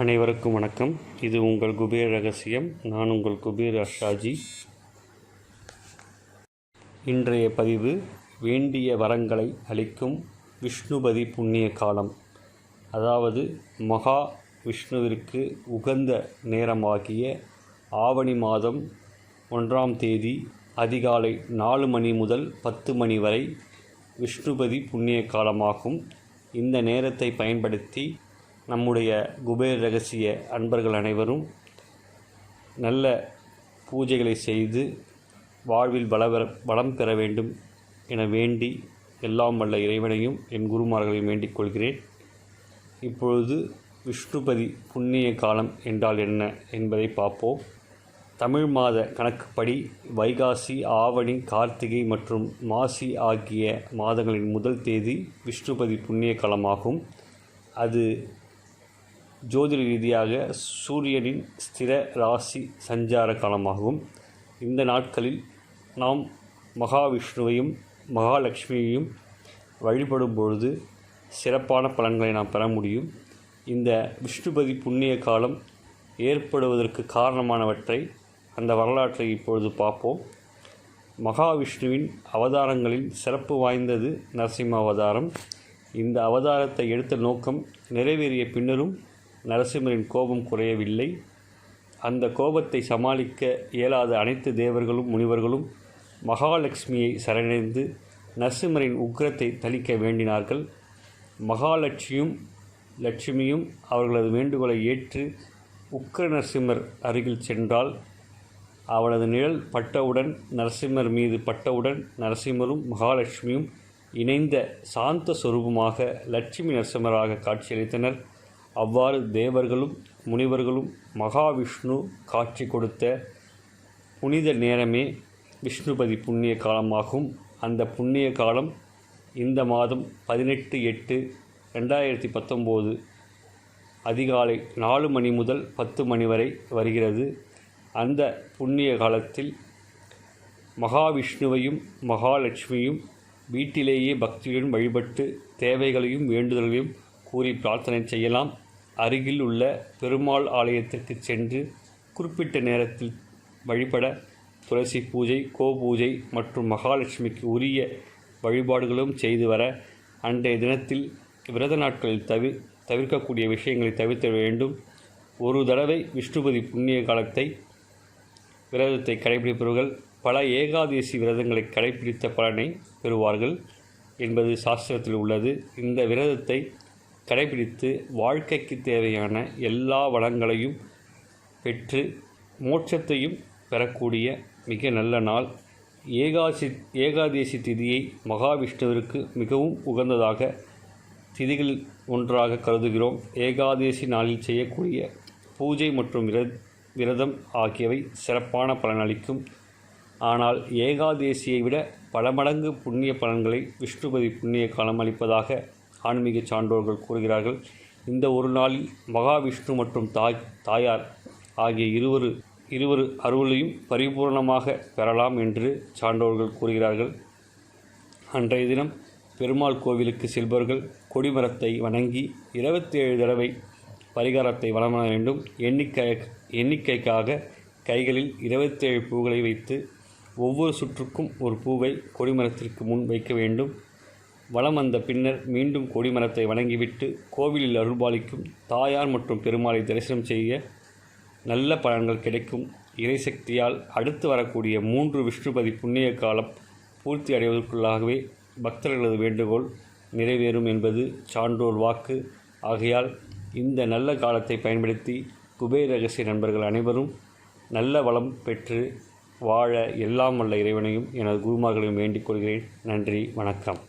அனைவருக்கும் வணக்கம். இது உங்கள் குபேர் ரகசியம். நான் உங்கள் குபேர் அஷாஜி இன்றைய பதிவு வேண்டிய வரங்களை அளிக்கும் விஷ்ணுபதி புண்ணிய காலம். அதாவது மகா விஷ்ணுவிற்கு உகந்த நேரமாகிய ஆவணி மாதம் ஒன்றாம் தேதி அதிகாலை நாலு மணி முதல் பத்து மணி வரை விஷ்ணுபதி புண்ணிய காலமாகும். இந்த நேரத்தை பயன்படுத்தி நம்முடைய குபேர் ரகசிய அன்பர்கள் அனைவரும் நல்ல பூஜைகளை செய்து வாழ்வில் பலவர பலம் பெற வேண்டும் என வேண்டி எல்லாம் வல்ல இறைவனையும் என் குருமார்களையும் வேண்டிக் கொள்கிறேன். இப்பொழுது விஷ்ணுபதி புண்ணிய காலம் என்றால் என்ன என்பதை பார்ப்போம். தமிழ் மாத கணக்குப்படி வைகாசி ஆவணி கார்த்திகை மற்றும் மாசி ஆகிய மாதங்களின் முதல் தேதி விஷ்ணுபதி புண்ணிய காலமாகும். அது ஜோதிட ரீதியாக சூரியனின் ஸ்திர ராசி சஞ்சார காலமாகும். இந்த நாட்களில் நாம் மகாவிஷ்ணுவையும் மகாலட்சுமியையும் வழிபடும் பொழுது சிறப்பான பலன்களை நாம் பெற முடியும். இந்த விஷ்ணுபதி புண்ணிய காலம் ஏற்படுவதற்கு காரணமானவற்றை அந்த வரலாற்றை இப்பொழுது பார்ப்போம். மகாவிஷ்ணுவின் அவதாரங்களில் சிறப்பு வாய்ந்தது நரசிம்ம அவதாரம். இந்த அவதாரத்தை எடுத்த நோக்கம் நிறைவேறிய பின்னரும் நரசிம்மரின் கோபம் குறையவில்லை. அந்த கோபத்தை சமாளிக்க இயலாத அனைத்து தேவர்களும் முனிவர்களும் மகாலட்சுமியை சரணடைந்து நரசிம்மரின் உக்கிரத்தை தணிக்க வேண்டினார்கள். மகாலட்சுமியும் லட்சுமியும் அவர்களது வேண்டுகோளை ஏற்று உக்கிர நரசிம்மர் அருகில் சென்றால் அவளது நிழல் பட்டவுடன் நரசிம்மர் மீது பட்டவுடன் நரசிம்மரும் மகாலட்சுமியும் இணைந்த சாந்த சொரூபமாக லட்சுமி நரசிம்மராக காட்சியளித்தனர். அவ்வாறு தேவர்களும் முனிவர்களும் மகாவிஷ்ணு காட்சி கொடுத்த புனித நேரமே விஷ்ணுபதி புண்ணிய காலமாகும். அந்த புண்ணிய காலம் இந்த மாதம் பதினெட்டு எட்டு ரெண்டாயிரத்தி பத்தொம்போது அதிகாலை நாலு மணி முதல் பத்து மணி வரை வருகிறது. அந்த புண்ணிய காலத்தில் மகாவிஷ்ணுவையும் மகாலட்சுமியும் வீட்டிலேயே பக்தியுடன் வழிபட்டு தேவைகளையும் வேண்டுதல்களையும் கூறி பிரார்த்தனை செய்யலாம். அருகில் உள்ள பெருமாள் ஆலயத்திற்கு சென்று குறிப்பிட்ட நேரத்தில் வழிபட துளசி பூஜை கோ பூஜை மற்றும் மகாலட்சுமிக்கு உரிய வழிபாடுகளும் செய்து வர அன்றைய தினத்தில் விரத நாட்களில் தவி தவிர்க்கக்கூடிய விஷயங்களை தவிர்த்த வேண்டும். ஒரு தடவை விஷ்ணுபதி புண்ணிய காலத்தை விரதத்தை கடைபிடிப்பவர்கள் பல ஏகாதேசி விரதங்களை கடைபிடித்த பலனை பெறுவார்கள் என்பது சாஸ்திரத்தில் உள்ளது. இந்த விரதத்தை கடைபிடித்து வாழ்க்கைக்கு தேவையான எல்லா வளங்களையும் பெற்று மோட்சத்தையும் பெறக்கூடிய மிக நல்ல நாள். ஏகாசி ஏகாதேசி திதியை மகாவிஷ்ணுவிற்கு மிகவும் உகந்ததாக திதிகள் ஒன்றாக கருதுகிறோம். ஏகாதேசி நாளில் செய்யக்கூடிய பூஜை மற்றும் விர விரதம் ஆகியவை சிறப்பான பலனளிக்கும் ஆனால் ஏகாதேசியை விட பல மடங்கு புண்ணிய பலன்களை விஷ்ணுபதி புண்ணிய காலம் அளிப்பதாக ஆன்மீக சான்றோர்கள் கூறுகிறார்கள் இந்த ஒரு நாளில் மகாவிஷ்ணு மற்றும் தாய் தாயார் ஆகிய இருவரு இருவரு அருளையும் பரிபூர்ணமாக பெறலாம் என்று சான்றோர்கள் கூறுகிறார்கள். அன்றைய தினம் பெருமாள் கோவிலுக்கு செல்பவர்கள் கொடிமரத்தை வணங்கி இருபத்தேழு தடவை பரிகாரத்தை வழங்க வேண்டும். எண்ணிக்கை எண்ணிக்கைக்காக கைகளில் இருபத்தேழு பூக்களை வைத்து ஒவ்வொரு சுற்றுக்கும் ஒரு பூவை கொடிமரத்திற்கு முன் வைக்க வேண்டும். வலம் வந்த பின்னர் மீண்டும் கொடிமரத்தை வணங்கிவிட்டு கோவிலில் அருள்பாலிக்கும் தாயார் மற்றும் பெருமாளை தரிசனம் செய்ய நல்ல பலன்கள் கிடைக்கும். இறைசக்தியால் அடுத்து வரக்கூடிய மூன்று விஷ்ணுபதி புண்ணிய காலம் பூர்த்தி அடைவதற்குள்ளாகவே பக்தர்களது வேண்டுகோள் நிறைவேறும் என்பது சான்றோர் வாக்கு. ஆகையால் இந்த நல்ல காலத்தை பயன்படுத்தி குபேர் ரகசிய நண்பர்கள் அனைவரும் நல்ல வளம் பெற்று வாழ எல்லாம் வல்ல இறைவனையும் எனது குருமார்களையும் வேண்டிக் கொள்கிறேன். நன்றி வணக்கம்.